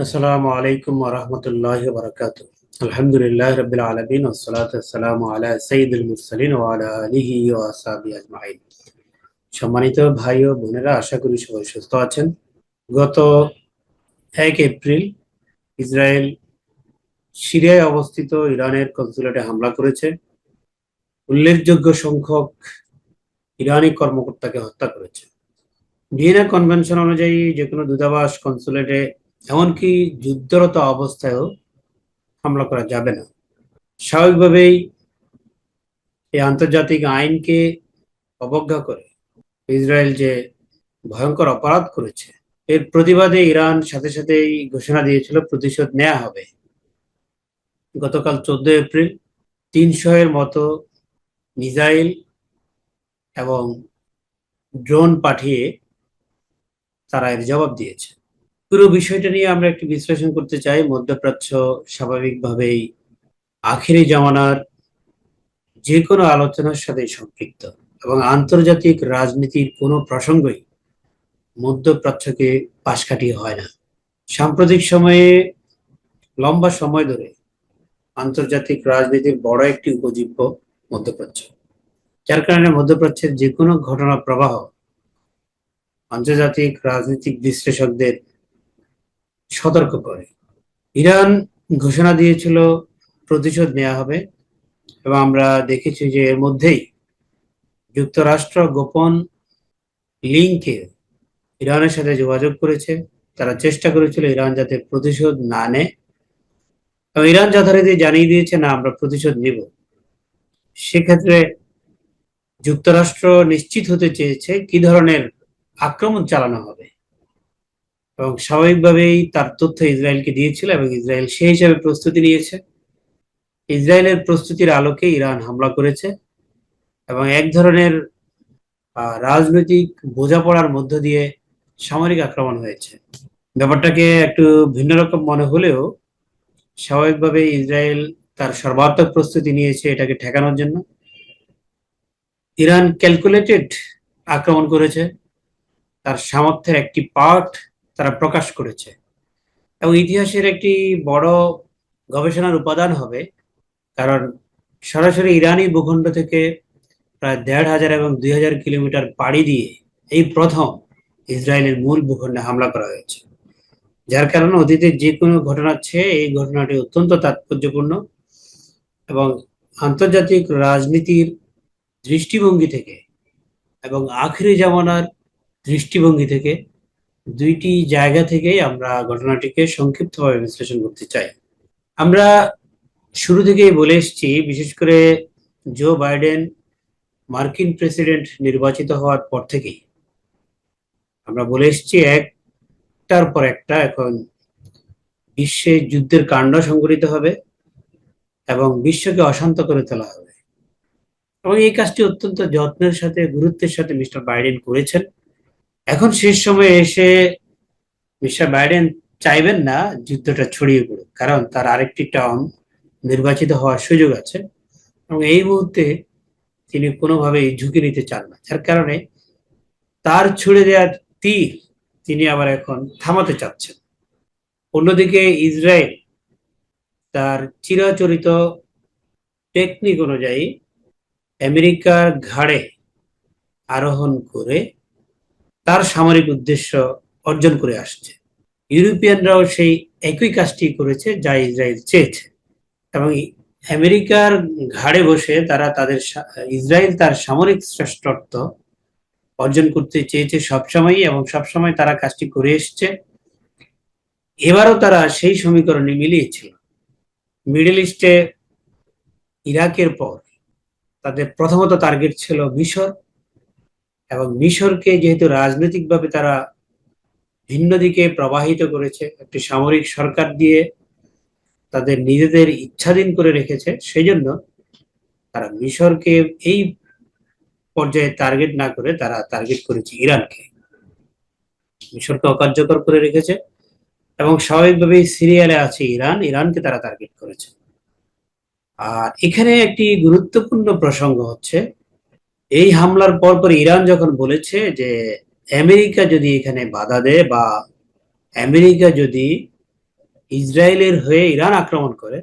আলাইকুম ওরহমতুল্লাহ বরকাত আলহামদুলিল্লাহ রবিল আলমিন ওসলাত আসসালামু আলা সঈদুল মুরসালিন ও আলা আলিহি ও আসাবি আজমাইন। সম্মানিত ভাই ও বোনেরা, আশা করি সবাই সুস্থ আছেন। গত এক এপ্রিল ইসরায়েল সিরিয়ায় অবস্থিত ইরানের কনসুলেটে হামলা করেছে। উল্লেখযোগ্য সংখ্যক ইরানি কর্মকর্তাকে হত্যা করেছে। ভিয়েনা কনভেনশন অনুযায়ী যে কোনো দূতাবাস কনসুলেটে এমনকি যুদ্ধরত অবস্থায়ও হামলা করা যাবে না। স্বাভাবিকভাবেই এই আন্তর্জাতিক আইনকে অবজ্ঞা করে ইসরায়েল যে ভয়ঙ্কর অপরাধ করেছে, এর প্রতিবাদে ইরান সাথে সাথেই ঘোষণা দিয়েছিল প্রতিশোধ নেওয়া হবে। গতকাল চোদ্দ এপ্রিল তিনশো এর মতো মিসাইল এবং ড্রোন পাঠিয়ে তারা এর জবাব দিয়েছে। পুরো বিষয়টা নিয়ে আমরা একটু বিশ্লেষণ করতে চাই। মধ্যপ্রাচ্য স্বাভাবিকভাবেই আখেরি জামানার যে কোনো আলোচনার সাথে সম্পৃক্ত এবং আন্তর্জাতিক রাজনীতির কোনো প্রসঙ্গই মধ্যপ্রাচ্যকে পাশ কাটিয়ে হয় না। সাম্প্রতিক সময়ে, লম্বা সময় ধরে আন্তর্জাতিক রাজনীতির বড় একটি উপজীব্য মধ্যপ্রাচ্য। যার কারণে মধ্যপ্রাচ্যের যে কোনো ঘটনা প্রবাহ আন্তর্জাতিক রাজনৈতিক বিশ্লেষকদের সতর্ক করে। ইরান ঘোষণা দিয়েছিল প্রতিশোধ নেওয়া হবে এবং আমরা দেখেছি যে এর মধ্যেই যুক্তরাষ্ট্র গোপন লিঙ্কে ইরানের সাথে যোগাযোগ করেছে। তারা চেষ্টা করেছিল ইরান যাতে প্রতিশোধ না নেয়। এবং ইরান যথারীতি জানিয়ে দিয়েছে, না, আমরা প্রতিশোধ নিব। সেক্ষেত্রে যুক্তরাষ্ট্র নিশ্চিত হতে চেয়েছে কি ধরনের আক্রমণ চালানো হবে। এবং স্বাভাবিকভাবেই তার তথ্য ইসরায়েলকে দিয়েছিল এবং ইসরায়েল সেই হিসাবে প্রস্তুতি নিয়েছে। ইসরায়েলের প্রস্তুতির আলোকে ইরান হামলা করেছে এবং এক ধরনের রাজনৈতিক বোঝাপড়ার মধ্য দিয়ে সামরিক আক্রমণ হয়েছে। ব্যাপারটাকে একটু ভিন্ন রকম মনে হলেও স্বাভাবিকভাবে ইসরায়েল তার সর্বাত্মক প্রস্তুতি নিয়েছে এটাকে ঠেকানোর জন্য। ইরান ক্যালকুলেটেড আক্রমণ করেছে। তার সামর্থ্যের একটি পার্ট তারা প্রকাশ করেছে। এবং ইতিহাসের একটি বড় গবেষণার উপাদান হবে, কারণ সরাসরি ইরানি ভূখণ্ড থেকে প্রায় দেড় হাজার এবং দুই হাজার কিলোমিটার পাড়ি দিয়ে এই প্রথম ইসরায়েলের মূল ভূখণ্ডে হামলা করা হয়েছে। যার কারণে অতীতের যে কোনো ঘটনার চেয়ে এই ঘটনাটি অত্যন্ত তাৎপর্যপূর্ণ এবং আন্তর্জাতিক রাজনীতির দৃষ্টিভঙ্গি থেকে এবং আখরি জামানার দৃষ্টিভঙ্গি থেকে দুইটি জায়গা থেকেই আমরা ঘটনাটিকে সংক্ষিপ্তভাবে বিশ্লেষণ করতে চাই। আমরা শুরু থেকেই বলে এসেছি, বিশেষ করে জো বাইডেন মার্কিন প্রেসিডেন্ট নির্বাচিত হওয়ার পর থেকেই। আমরা বলে এসেছি, একটার পর একটা এখন বিশ্বে যুদ্ধের কাণ্ড সংঘটিত হবে এবং বিশ্বকে অশান্ত করে তোলা হবে। এবং এই কাজটি অত্যন্ত যত্নের সাথে, গুরুত্বের সাথে মিস্টার বাইডেন করেছেন। এখন শেষ সময়ে এসে মিস্টার বাইডেন চাইবেন না যুদ্ধটা ছড়িয়ে পড়ুক, কারণ তার আরেকটি টার্ম নির্বাচিত হওয়ার সুযোগ আছে এবং এই মুহূর্তে তিনি কোনোভাবেই ঝুঁকি নিতে চান না। যার কারণে তার ছুড়ে দেওয়ার তীর তিনি আবার এখন থামাতে চাচ্ছেন। অন্যদিকে ইসরায়েল তার চিরাচরিত টেকনিক অনুযায়ী আমেরিকার ঘাড়ে আরোহণ করে তার সামরিক উদ্দেশ্য অর্জন করে আসছে। ইউরোপিয়ানরাও সেই একই কাজটি করেছে যা ইসরায়েল চেয়েছে। এবং আমেরিকার ঘাড়ে বসে তারা তাদের ইসরায়েল তার সামরিক শ্রেষ্ঠত্ব অর্জন করতে চেয়েছে সবসময়ই এবং সবসময় তারা কাজটি করে এসছে। এবারও তারা সেই সমীকরণে মিলিয়েছিল। মিডল ইস্টে ইরাকের পর তাদের প্রথমত টার্গেট ছিল মিশর এবং মিশরকে যেহেতু রাজনৈতিকভাবে তারা ভিন্ন দিকে প্রবাহিত করেছে, একটি সামরিক সরকার দিয়ে তাদের নিজেদের ইচ্ছাধীন করে রেখেছে সেই জন্য তারা মিশরকে এই পর্যায়ে টার্গেট না করে তারা টার্গেট করেছে ইরানকে। মিশরকে অকার্যকর করে রেখেছে এবং স্বাভাবিকভাবেই সিরিয়ালে আছে ইরান, ইরানকে তারা টার্গেট করেছে। আর এখানে একটি গুরুত্বপূর্ণ প্রসঙ্গ হচ্ছে এই হামলার পর পর ইরান যখন বলেছে যে আমেরিকা যদি এখানে বাধা দেয় বা আমেরিকা যদি ইসরায়েলের হয়ে ইরান আক্রমণ করে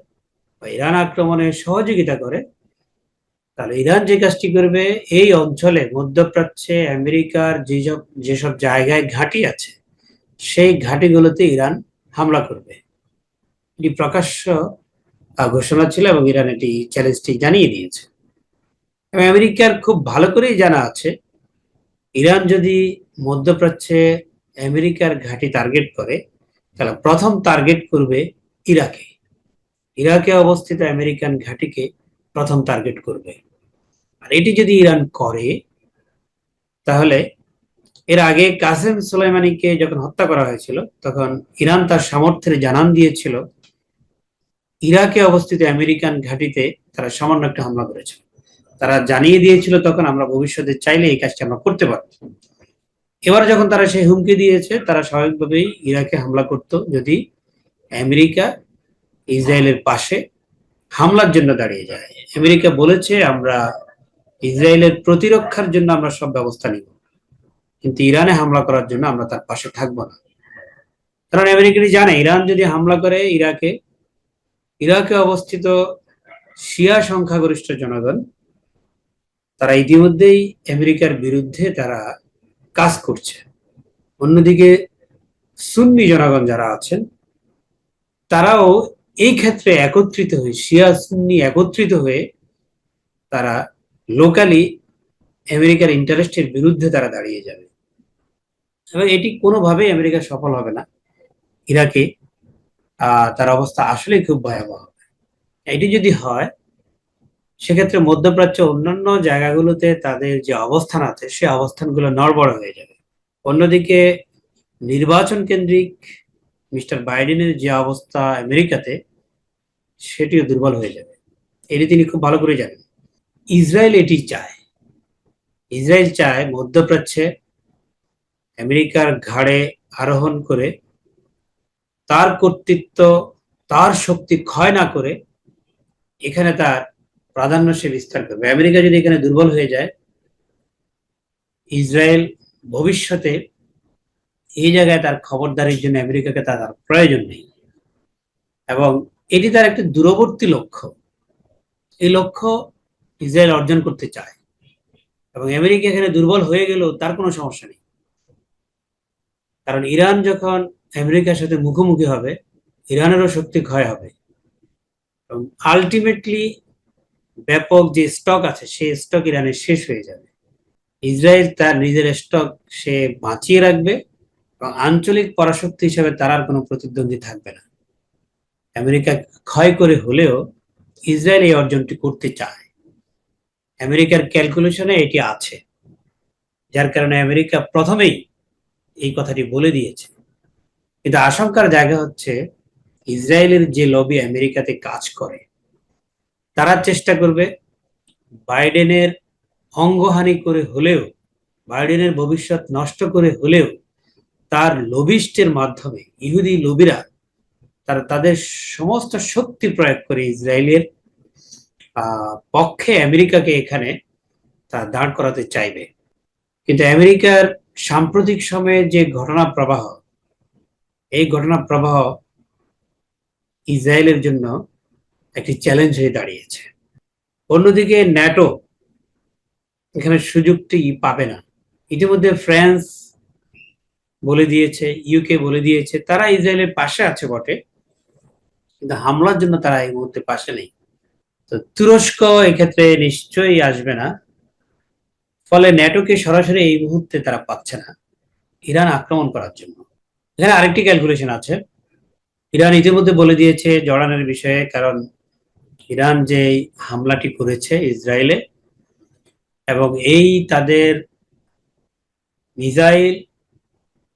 বা ইরান আক্রমণে সহযোগিতা করে, তাহলে ইরান যে কাজটি করবে, এই অঞ্চলে মধ্যপ্রাচ্যে আমেরিকার যেসব যেসব জায়গায় ঘাঁটি আছে, সেই ঘাঁটিগুলোতে ইরান হামলা করবে। এটি প্রকাশ্য ঘোষণা ছিল এবং ইরান এটি চ্যালেঞ্জটি জানিয়ে দিয়েছে। এবং আমেরিকার খুব ভালো করেই জানা আছে, ইরান যদি মধ্যপ্রাচ্যে আমেরিকার ঘাঁটি টার্গেট করে, তাহলে প্রথম টার্গেট করবে ইরাকে। ইরাকে অবস্থিত আমেরিকান ঘাঁটিকে প্রথম টার্গেট করবে। আর এটি যদি ইরান করে, তাহলে এর আগে কাসেম সোলাইমানিকে যখন হত্যা করা হয়েছিল, তখন ইরান তার সামর্থ্যের জানান দিয়েছিল, ইরাকে অবস্থিত আমেরিকান ঘাঁটিতে তারা সামান্য একটা হামলা করেছে তারা জানিয়ে দিয়েছিল তখন আমরা ভবিষ্যতে চাইলে এই কাজটি আমরা করতে পারব। এবার যখন তারা সেই হুমকি দিয়েছে, তারা স্বাভাবিকভাবেই ইরাকে হামলা করত, যদি আমেরিকা ইসরায়েলের পাশে হামলার জন্য দাঁড়িয়ে যায়। আমেরিকা বলেছে, আমরা ইসরায়েলের প্রতিরক্ষার জন্য আমরা সব ব্যবস্থা নিব। কিন্তু ইরানে হামলা করার জন্য আমরা তার পাশে থাকব না। কারণ আমেরিকাটি জানে, ইরান যদি হামলা করে, ইরাকে ইরাকে অবস্থিত শিয়া সংখ্যাগরিষ্ঠ জনগণ তারা ইতিমধ্যেই আমেরিকার বিরুদ্ধে তারা কাজ করছে। অন্যদিকে সুন্নি জনগণ যারা আছেন, তারাও এই ক্ষেত্রে একত্রিত হয়ে, শিয়া সুন্নি একত্রিত হয়ে তারা লোকালি আমেরিকার ইন্টারেস্টের বিরুদ্ধে তারা দাঁড়িয়ে যাবে। এবং এটি কোনোভাবেই আমেরিকা সফল হবে না। ইরাকে তার অবস্থা আসলেই খুব ভয়াবহ হবে। এটি যদি হয় সেক্ষেত্রে মধ্যপ্রাচ্য অন্যান্য জায়গাগুলোতে তাদের যে অবস্থান আছে, সে অবস্থানগুলো নড়বড় হয়ে যাবে। অন্যদিকে নির্বাচন কেন্দ্রিক মিস্টার বাইডেনের যে অবস্থা আমেরিকাতে, সেটিও দুর্বল হয়ে যাবে। এটি তিনি খুব ভালো করে জানেন। ইসরায়েল এটি চায়। ইসরায়েল চায় মধ্যপ্রাচ্যে আমেরিকার ঘাড়ে আরোহণ করে তার কর্তৃত্ব, তার শক্তি ক্ষয় না করে এখানে তার প্রাধান্য সে বিস্তার করবে। আমেরিকা যদি এখানে দুর্বল হয়ে যায়, ইসরায়েল ভবিষ্যতে এই জায়গায় তার খবরদারির জন্য আমেরিকাকে তার প্রয়োজন নেই। এবং এটি তার একটি দূরবর্তী লক্ষ্য। এই লক্ষ্য ইসরায়েল অর্জন করতে চায়। এবং আমেরিকা এখানে দুর্বল হয়ে গেলেও তার কোনো সমস্যা নেই। কারণ ইরান যখন আমেরিকার সাথে মুখোমুখি হবে, ইরানেরও শক্তি ক্ষয় হবে। এবং আলটিমেটলি ব্যাপক যে স্টক আছে, সেই স্টক ইরানের শেষ হয়ে যাবে। ইসরায়েল তার নিজের স্টক সে বাঁচিয়ে রাখবে এবং আঞ্চলিক পরাশক্তি হিসেবে তার আর কোনো প্রতিদ্বন্দ্বী থাকবে না। আমেরিকা ক্ষয় করে হলেও ইসরায়েল এই অর্জনটি করতে চায়। আমেরিকার ক্যালকুলেশনে এটি আছে, যার কারণে আমেরিকা প্রথমেই এই কথাটি বলে দিয়েছে। কিন্তু আশঙ্কার জায়গা হচ্ছে, ইসরায়েলের যে লবি আমেরিকাতে কাজ করে তারা চেষ্টা করবে বাইডেনের অঙ্গহানি করে হলেও, বাইডেনের ভবিষ্যৎ নষ্ট করে হলেও তার লবিস্টের মাধ্যমে, ইহুদি লবিরা তারা তাদের সমস্ত শক্তি প্রয়োগ করে ইসরায়েলের পক্ষে আমেরিকাকে এখানে তা দাঁড় করাতে চাইবে। কিন্তু আমেরিকার সাম্প্রতিক সময়ে যে ঘটনা প্রবাহ, এই ঘটনা প্রবাহ ইসরায়েলের জন্য একটি চ্যালেঞ্জ হয়ে দাঁড়িয়েছে। অন্যদিকে ন্যাটো এখানে সুযোগটি পাবে না। ইতিমধ্যে ফ্রান্স বলে দিয়েছে ইউকে বলে দিয়েছে, তারা ইসরায়েলের পাশে আছে বটে, কিন্তু হামলার জন্য তারা এই মুহূর্তে পাশে নেই। তো তুরস্ক এক্ষেত্রে নিশ্চয়ই আসবে না, ফলে ন্যাটোকে সরাসরি এই মুহূর্তে তারা পাচ্ছে না, ইরান আক্রমণ করার জন্য। এখানে আরেকটি ক্যালকুলেশন আছে। ইরান ইতিমধ্যে বলে দিয়েছে জর্ডানের বিষয়ে, কারণ ইরান যে হামলাটি করেছে ইসরায়েলে এবং এই তাদের মিসাইল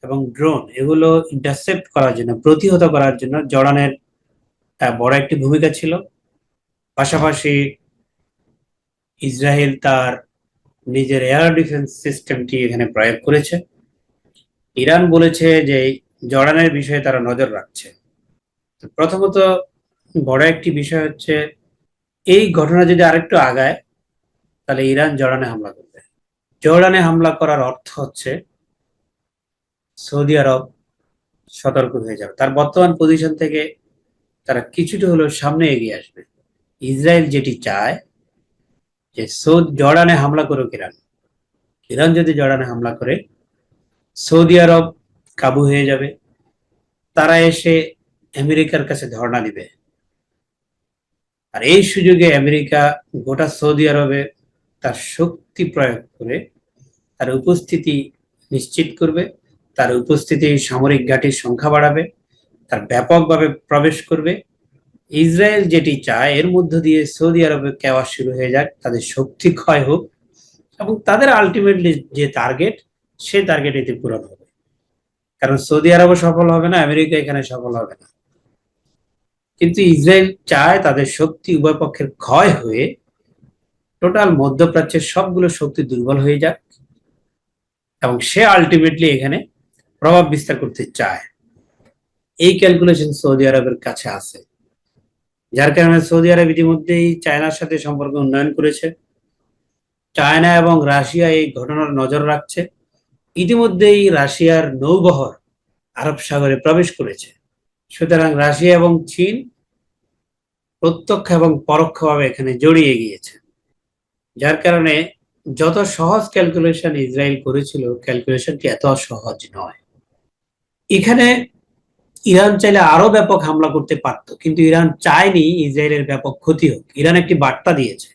এবং ড্রোন, এগুলো ইন্টারসেপ্ট করার জন্য, প্রতিহত করার জন্য জর্ডানের বড় একটি ভূমিকা ছিল। পাশাপাশি ইসরায়েল তার নিজের এয়ার ডিফেন্স সিস্টেমটি এখানে প্রয়োগ করেছে। ইরান বলেছে যে জর্ডানের বিষয়ে তারা নজর রাখছে। প্রথমত বড় একটি বিষয় হচ্ছে এই ঘটনা যদি আরেকটু আগায়, তাহলে ইরান জর্ডানে হামলা করবে। জর্ডানে হামলা করার অর্থ হচ্ছে সৌদি আরব সতর্ক হয়ে যাবে। তার বর্তমান পজিশন থেকে তারা কিছুটা হলেও সামনে এগিয়ে আসবে। ইসরায়েল যেটি চায় যে সৌদ জর্ডানে হামলা করুক ইরান। ইরান যদি জর্ডানে হামলা করে, সৌদি আরব কাবু হয়ে যাবে। তারা এসে আমেরিকার কাছে ধর্ণা দিবে। আর এই সুযোগে আমেরিকা গোটা সৌদি আরবে তার শক্তি প্রয়োগ করে তার উপস্থিতি নিশ্চিত করবে, তার উপস্থিতি সামরিক ঘাঁটির সংখ্যা বাড়াবে, তার ব্যাপকভাবে প্রবেশ করবে। ইসরায়েল যেটি চায়, এর মধ্য দিয়ে সৌদি আরবে কেওয়া শুরু হয়ে যাক, তাদের শক্তি ক্ষয় হোক এবং তাদের আলটিমেটলি যে টার্গেট সে টার্গেট এতে পূরণ হবে। কারণ সৌদি আরবও সফল হবে না, আমেরিকা এখানে সফল হবে না। কিন্তু ইসরায়েল চায় তাদের শক্তি উভয় পক্ষের ক্ষয় হয়ে টোটাল মধ্যপ্রাচ্যের সবগুলো শক্তি দুর্বল হয়ে যাক এবং সে আলটিমেটলি এখানে প্রভাব বিস্তার করতে চায়। এই ক্যালকুলেশন সৌদি আরবের কাছে আছে। যার কারণে সৌদি আরব ইতিমধ্যেই চায়নার সাথে সম্পর্ক উন্নয়ন করেছে। চায়না এবং রাশিয়া এই ঘটনার নজর রাখছে। ইতিমধ্যেই রাশিয়ার নৌবহর আরব সাগরে প্রবেশ করেছে। সুতরাং রাশিয়া এবং চীন প্রত্যক্ষ এবং পরোক্ষভাবে এখানে জড়িয়ে গিয়েছে। যার কারণে যত সহজ ক্যালকুলেশন ইসরায়েল করেছিল ক্যালকুলেশনটি এত সহজ নয়। এখানে ইরান চাইলে আরও ব্যাপক হামলা করতে পারত, কিন্তু ইরান চায়নি ইসরায়েলের ব্যাপক ক্ষতি হোক। ইরান একটি বার্তা দিয়েছে।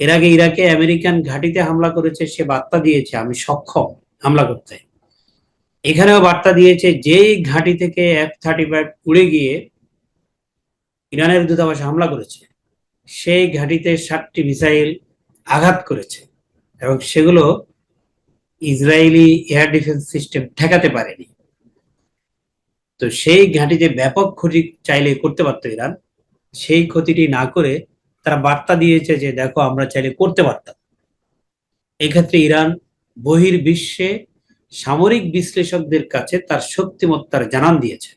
এর আগে ইরাকে আমেরিকান ঘাঁটিতে হামলা করেছে, সে বার্তা দিয়েছে, আমি সক্ষম হামলা করতে। এখানেও বার্তা দিয়েছে, যেই ঘাঁটি থেকে এফ থার্টি ফাইভ উড়ে গিয়ে ইরানের দূতাবাসে হামলা করেছে, সেই ঘাঁটিতে সাতটি মিসাইল আঘাত করেছে এবং সেগুলো ইসরায়েলি এয়ার ডিফেন্স সিস্টেম ঠেকাতে পারেনি। তো সেই ঘাঁটিতে ব্যাপক ক্ষতি চাইলে করতে পারতো ইরান। সেই ক্ষতিটি না করে তারা বার্তা দিয়েছে যে, দেখো, আমরা চাইলে করতে পারতাম। এক্ষেত্রে ইরান বহির বিশ্বে সামরিক বিশ্লেষকদের কাছে তার শক্তিমত্তার জানান দিয়েছে।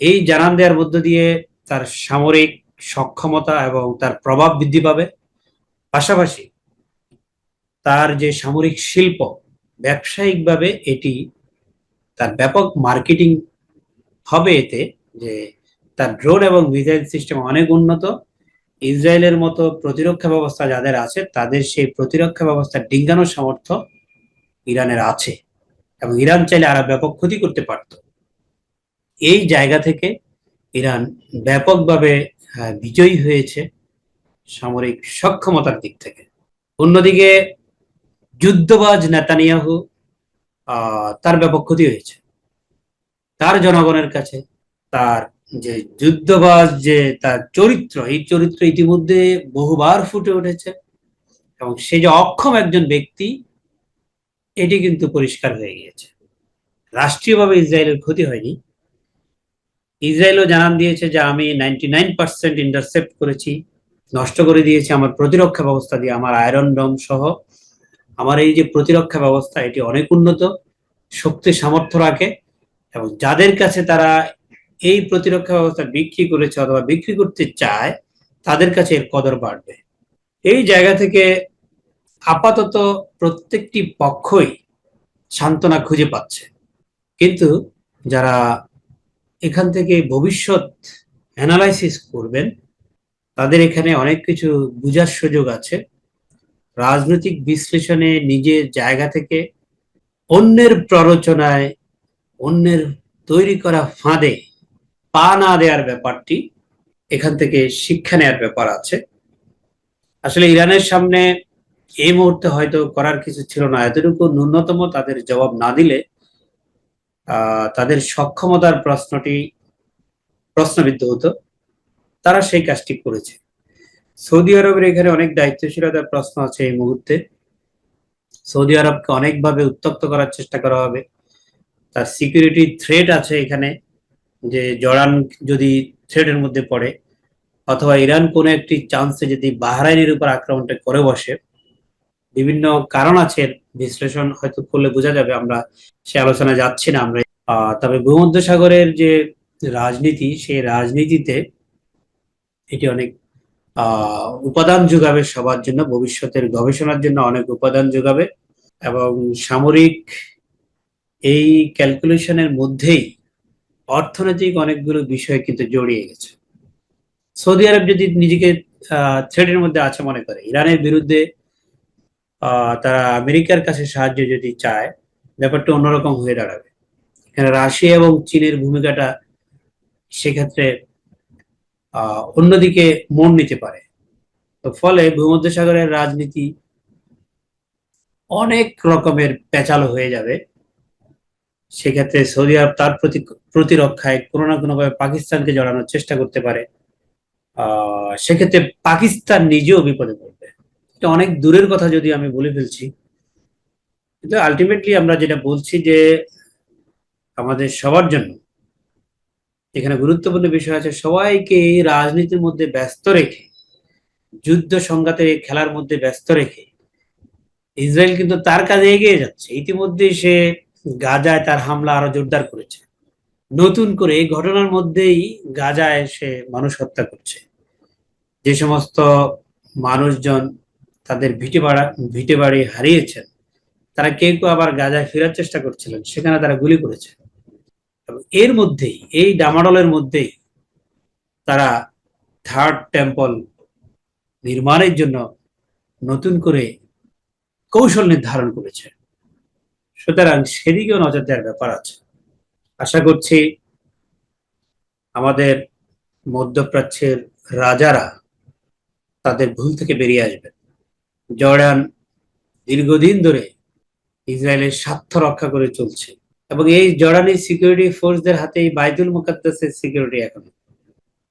এই জানান দেওয়ার মধ্য দিয়ে তার সামরিক সক্ষমতা এবং তার প্রভাব বৃদ্ধি পাবে। পাশাপাশি তার যে সামরিক শিল্প, ব্যবসায়িকভাবে এটি তার ব্যাপক মার্কেটিং হবে এতে যে তার ড্রোন এবং মিসাইল সিস্টেম অনেক উন্নত। ইসরায়েলের মতো প্রতিরক্ষা ব্যবস্থা যাদের আছে, তাদের সেই প্রতিরক্ষা ব্যবস্থা ডিঙ্গানোর সামর্থ্য ইরানের আছে এবং ইরান চাইলে আরও ব্যাপক ক্ষতি করতে পারত। এই জায়গা থেকে ইরান ব্যাপকভাবে বিজয়ী হয়েছে সামরিক সক্ষমতার দিক থেকে। অন্যদিকে যুদ্ধবাজ নেতানিয়াহু তার ব্যাপক ক্ষতি হয়েছে। তার জনগণের কাছে তার যে যুদ্ধবাজ যে তার চরিত্র, এই চরিত্র ইতিমধ্যে বহুবার ফুটে উঠেছে এবং সে যে অক্ষম একজন ব্যক্তি, এটি কিন্তু পরিষ্কার হয়ে গিয়েছে। রাষ্ট্রীয়ভাবে ইসরায়েলের ক্ষতি হয়নি ইসরায়েলও জানান দিয়েছে যে আমি নাইনটি নাইন পার্সেন্ট ইন্টারসেপ্ট করেছি, নষ্ট করে দিয়েছি আমার প্রতিরক্ষা ব্যবস্থা দিয়ে, আমার আয়রন ডম সহ। আমার এই যে প্রতিরক্ষা ব্যবস্থা, এটি অনেক উন্নত, শক্তি সামর্থ্য রাখে এবং যাদের কাছে তারা এই প্রতিরক্ষা ব্যবস্থা বিক্রি করেছে অথবা বিক্রি করতে চায়, তাদের কাছে এর কদর বাড়বে। এই জায়গা থেকে আপাতত প্রত্যেকটি পক্ষই সান্ত্বনা খুঁজে পাচ্ছে। কিন্তু যারা এখান থেকে ভবিষ্যৎ অ্যানালাইসিস করবেন। তাদের এখানে অনেক কিছু বুঝার সুযোগ আছে। রাজনৈতিক বিশ্লেষণে নিজের জায়গা থেকে অন্যের প্ররোচনায়, অন্যের তৈরি করা ফাঁদে পা না দেওয়ার ব্যাপারটি এখান থেকে শিক্ষা নেওয়ার ব্যাপার আছে। আসলে ইরানের সামনে এই মুহূর্তে হয়তো করার কিছু ছিল না। এতটুকু ন্যূনতম তাদের জবাব না দিলে তাদের সক্ষমতার প্রশ্নটি প্রশ্নবিদ্ধ হতো। তারা সেই কাজটি করেছে। সৌদি আরবের এখানে অনেক দায়িত্বশীলতার প্রশ্ন আছে এই মুহূর্তে। সৌদি আরবকে অনেকভাবে উত্তক্ত করার চেষ্টা করা হবে। তার সিকিউরিটি থ্রেট আছে এখানে, যে জড়ান যদি থ্রেটের মধ্যে পড়ে, অথবা ইরান কোনো একটি চান্সে যদি বাহরাইনের উপর আক্রমণটা করে বসে বিভিন্ন কারণ আছে, বিশ্লেষণ হয়তো করলে বোঝা যাবে, আমরা সে আলোচনা যাচ্ছি না আমরা। তবে ভূমধ্যসাগরের যে রাজনীতি, সেই রাজনীতিতে এটি অনেক উপাদান যোগাবে সবার জন্য, ভবিষ্যতের গবেষণার জন্য অনেক উপাদান যোগাবে এবং সামরিক এই ক্যালকুলেশনের মধ্যেই অর্থনৈতিক অনেকগুলো বিষয় কিন্তু জড়িয়ে গেছে। সৌদি আরব যদি নিজেকে থ্রেডের মধ্যে আছে মনে করে, ইরানের বিরুদ্ধে তারা আমেরিকার কাছে সাহায্য যদি চায়, ব্যাপারটা অন্যরকম হয়ে দাঁড়াবে। এখানে রাশিয়া এবং চীনের ভূমিকাটা সেক্ষেত্রে, আহ, অন্যদিকে মন নিতে পারে। তো ফলে ভূমধ্যসাগরের রাজনীতি অনেক রকমের পেঁচালো হয়ে যাবে। সেক্ষেত্রে সৌদি আরব তার প্রতি প্রতিরক্ষায় কোনো না কোনো ভাবে পাকিস্তানকে জড়ানোর চেষ্টা করতে পারে। আহ, সেক্ষেত্রে পাকিস্তান নিজেও বিপদে পড়বে। এটা অনেক দূরের কথা যদি আমি বলে ফেলছি। কিন্তু আলটিমেটলি আমরা যেটা বলছি যে আমাদের সবার জন্য, এখানে গুরুত্বপূর্ণ বিষয় আছে, সবাইকে রাজনীতির মধ্যে ব্যস্ত রেখে, যুদ্ধ সংঘাতে খেলার মধ্যে ব্যস্ত রেখে, ইসরায়েল কিন্তু তার কাজে এগিয়ে যাচ্ছে। ইতিমধ্যেই সে গাজায় তার হামলা আরও জোরদার করেছে। নতুন করে এই ঘটনার মধ্যেই গাজায় সে মানুষ হত্যা করছে। যে সমস্ত মানুষজন তাদের ভিটে বাড়া, ভিটে বাড়ি হারিয়েছেন। তারা কেউ কেউ আবার গাজায় ফেরার চেষ্টা করছিলেন, সেখানে তারা গুলি করেছে। এর মধ্যেই, এই ডামাডলের মধ্যেই তারা থার্ড টেম্পল নির্মাণের জন্য নতুন করে কৌশল নির্ধারণ করেছে। সুতরাং সেদিকেও নজর দেওয়ার ব্যাপার আছে। আশা করছি আমাদের মধ্যপ্রাচ্যের রাজারা তাদের ভুল থেকে বেরিয়ে আসবেন। জর্ডান দীর্ঘদিন ধরে ইসরায়েলের স্বার্থ রক্ষা করে চলছে। এবং এই জর্ডানি সিকিউরিটি ফোর্সদের হাতে এই বাইতুল মুকাদ্দাসের সিকিউরিটি এখনও।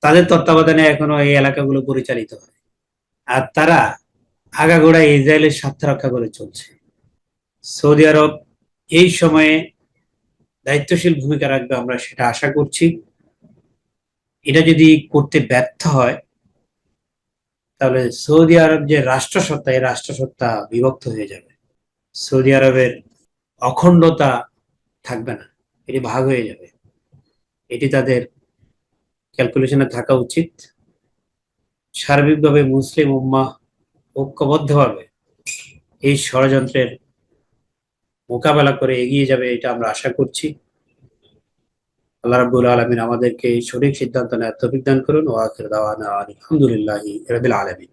তাদের তত্ত্বাবধানে এখনও এই এলাকাগুলো পরিচালিত হয়। আর তারা আগাগোড়ায় ইসরায়েলের স্বার্থ রক্ষা করে চলছে। সৌদি আরব এই সময়ে দায়িত্বশীল ভূমিকা রাখবে আমরা সেটা আশা করছি। এটা যদি করতে ব্যর্থ হয় তাহলে সৌদি আরব যে রাষ্ট্রসত্তা, এই রাষ্ট্রসত্তা বিভক্ত হয়ে যাবে। সৌদি আরবের অখণ্ডতা থাকবে না, এটি ভাগ হয়ে যাবে। এটি তাদের ক্যালকুলেশনে থাকা উচিত। সার্বিকভাবে মুসলিম উম্মা ঐক্যবদ্ধভাবে এই ষড়যন্ত্রের মোকাবেলা করে এগিয়ে যাবে, এটা আমরা আশা করছি। আল্লাহ রাব্বুল আলমিন আমাদেরকে সঠিক সিদ্ধান্ত নেওয়ার তৌফিক দান করুন। ও আখির দাওয়ানা আলহামদুলিল্লাহি রাবিল আলামিন।